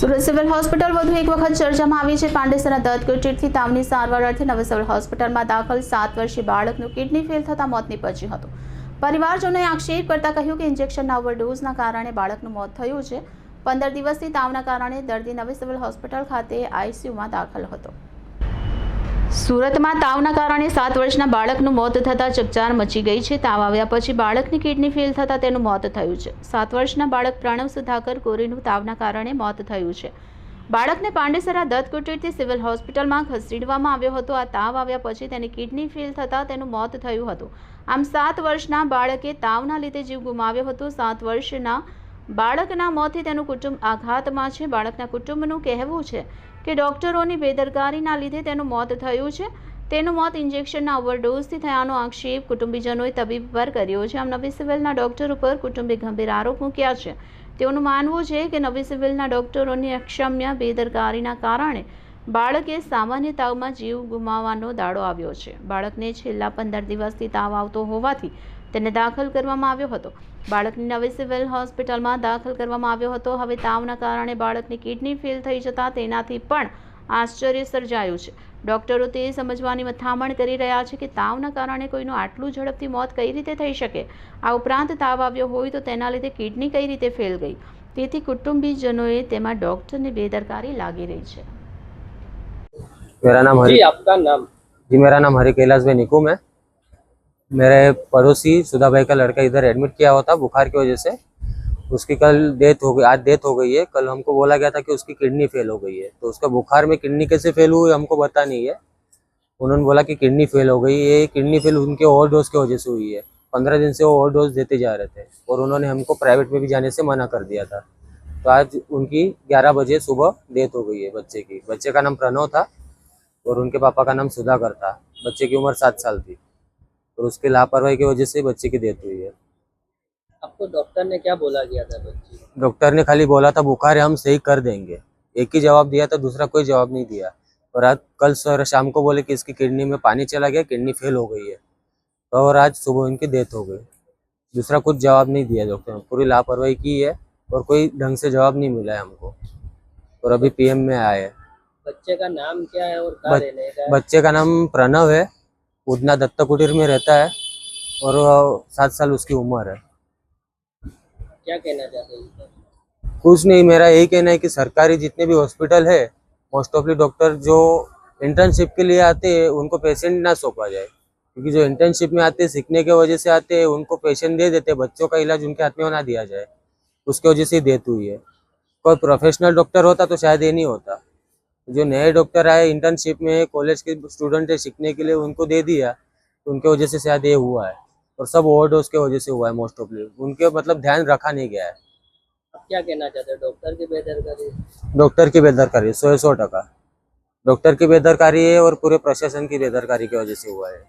Surat civil hospital વધુ એક વખત ચર્ચામાં આવી છે. પાંડેસરા દત્ત કુટીરથી તાવની સારવાર અર્થે નવી સિવિલ હોસ્પિટલમાં દાખલ સાત વર્ષીય બાળકનું કિડની ફેલ થતાં મોત નીપજ્યું હતું. પરિવારજનોએ આક્ષેપ કરતાં કહ્યું કે ઇન્જેક્શનના ઓવરડોઝના કારણે બાળકનું મોત થયું છે. પંદર દિવસથી તાવના કારણે દર્દી નવી સિવિલ હોસ્પિટલ ખાતે આઈસીયુમાં દાખલ હતો. સુરતમાં તાવના કારણે સાત વર્ષના બાળકનું મોત થતાં ચકચાર મચી ગઈ છે. તાવ આવ્યા પછી બાળકની કિડની ફેલ થતાં તેનું મોત થયું છે. સાત વર્ષના બાળક પ્રણવ સુધાકર કોરીનું તાવના કારણે મોત થયું છે. બાળકને પાંડેસરા દત્ત કુટીરથી સિવિલ હોસ્પિટલમાં ખસેડવામાં આવ્યો હતો. આ તાવ આવ્યા પછી તેની કિડની ફેલ થતાં તેનું મોત થયું હતું. આમ સાત વર્ષના બાળકે તાવના લીધે જીવ ગુમાવ્યો હતો. સાત વર્ષના બાળકના મોતથી તેનું કુટુંબ આઘાતમાં છે. બાળકના કુટુંબનું કહેવું છે કે ડોક્ટરોની બેદરકારીના લીધે તેનું મોત થયું છે. તેનું મોત ઇન્જેક્શનના ઓવરડોઝથી થયાનો આક્ષેપ કુટુંબીજનોએ તબીબ પર કર્યો છે. આમ નવી સિવિલના ડોક્ટર ઉપર કુટુંબે ગંભીર આરોપ મૂક્યા છે. તેઓનું માનવું છે કે નવી સિવિલના ડોક્ટરોની અક્ષમ્ય બેદરકારીના કારણે બાળકે સામાન્ય તાવમાં જીવ ગુમાવવાનો દાડો આવ્યો છે. બાળકને છેલ્લા પંદર દિવસથી તાવ આવતો હોવાથી તેને દાખલ કરવામાં આવ્યો હતો બાળકને નવી સિવિલ હોસ્પિટલમાં દાખલ કરવામાં આવ્યો હતો હવે તાવના કારણે બાળકની કિડની ફેલ થઈ જતાં તેનાથી પણ આશ્ચર્ય સર્જાયું છે ડોક્ટરો તે સમજવાની મથામણ કરી રહ્યા છે કે તાવના કારણે કોઈનું આટલું ઝડપથી મોત કઈ રીતે થઈ શકે આ ઉપરાંત તાવ આવ્યો હોય તો તેના લીધે કિડની કઈ રીતે ફેલ ગઈ તેથી કુટુંબીજનોએ તેમાં ડોક્ટરની બેદરકારી લાગી રહી છે मेरा नाम हरि जी आपका नाम जी मेरा नाम हरि कैलाश भाई निकुम है मेरे पड़ोसी सुधा भाई का लड़का इधर एडमिट किया हुआ था बुखार की वजह से। उसकी कल डेथ हो गई, आज डेथ हो गई है। कल हमको बोला गया था कि उसकी किडनी फेल हो गई है। तो उसका बुखार में किडनी कैसे फेल हुई हमको पता नहीं है। उन्होंने बोला कि किडनी फेल हो गई। ये किडनी फेल उनके ओवर डोज की वजह से हुई है। पंद्रह दिन से वो ओवर डोज देते जा रहे थे और उन्होंने हमको प्राइवेट में भी जाने से मना कर दिया था। तो आज उनकी ग्यारह बजे सुबह डेथ हो गई है बच्चे की। बच्चे का नाम प्रणव था और उनके पापा का नाम सुधाकर था। बच्चे की उम्र सात साल थी। और उसकी लापरवाही की वजह से बच्चे की डेथ हुई है। आपको डॉक्टर ने क्या बोला गया था बच्ची? डॉक्टर ने खाली बोला था बुखार है हम सही कर देंगे। एक ही जवाब दिया था दूसरा कोई जवाब नहीं दिया। और आज कल सर शाम को बोले कि इसकी किडनी में पानी चला गया किडनी फेल हो गई है। और आज सुबह उनकी डेथ हो गई। दूसरा कुछ जवाब नहीं दिया डॉक्टर ने। पूरी लापरवाही की है और कोई ढंग से जवाब नहीं मिला है हमको। और अभी पीएम में आए हैं। बच्चे का नाम क्या है और बच- रहने का है? बच्चे का नाम प्रणव है। उदना दत्त कुटीर में रहता है और सात साल उसकी उम्र है। क्या कहना चाहते हैं? कुछ नहीं मेरा यही कहना है कि सरकारी जितने भी हॉस्पिटल है मोस्ट ऑफली डॉक्टर जो इंटर्नशिप के लिए आते हैं उनको पेशेंट ना सौंपा जाए। क्योंकि जो इंटर्नशिप में आते हैं सीखने की वजह से आते हैं उनको पेशेंट दे देते बच्चों का इलाज उनके हाथ में ना दिया जाए उसकी वजह से डेथ हुई है। कोई प्रोफेशनल डॉक्टर होता तो शायद ये नहीं होता। जो नए डॉक्टर आए इंटर्नशिप में कॉलेज के स्टूडेंट है सीखने के लिए उनको दे दिया तो उनके वजह से शायद ये हुआ है। और सब ओवर डोज के वजह से हुआ है मोस्ट ऑफली उनके मतलब ध्यान रखा नहीं गया है। अब क्या कहना चाहते हैं? डॉक्टर की बेदरकारी? डॉक्टर की बेदरकारी सौ सौ टका। डॉक्टर की बेदरकारी है और पूरे प्रशासन की बेदरकारी की वजह से हुआ है।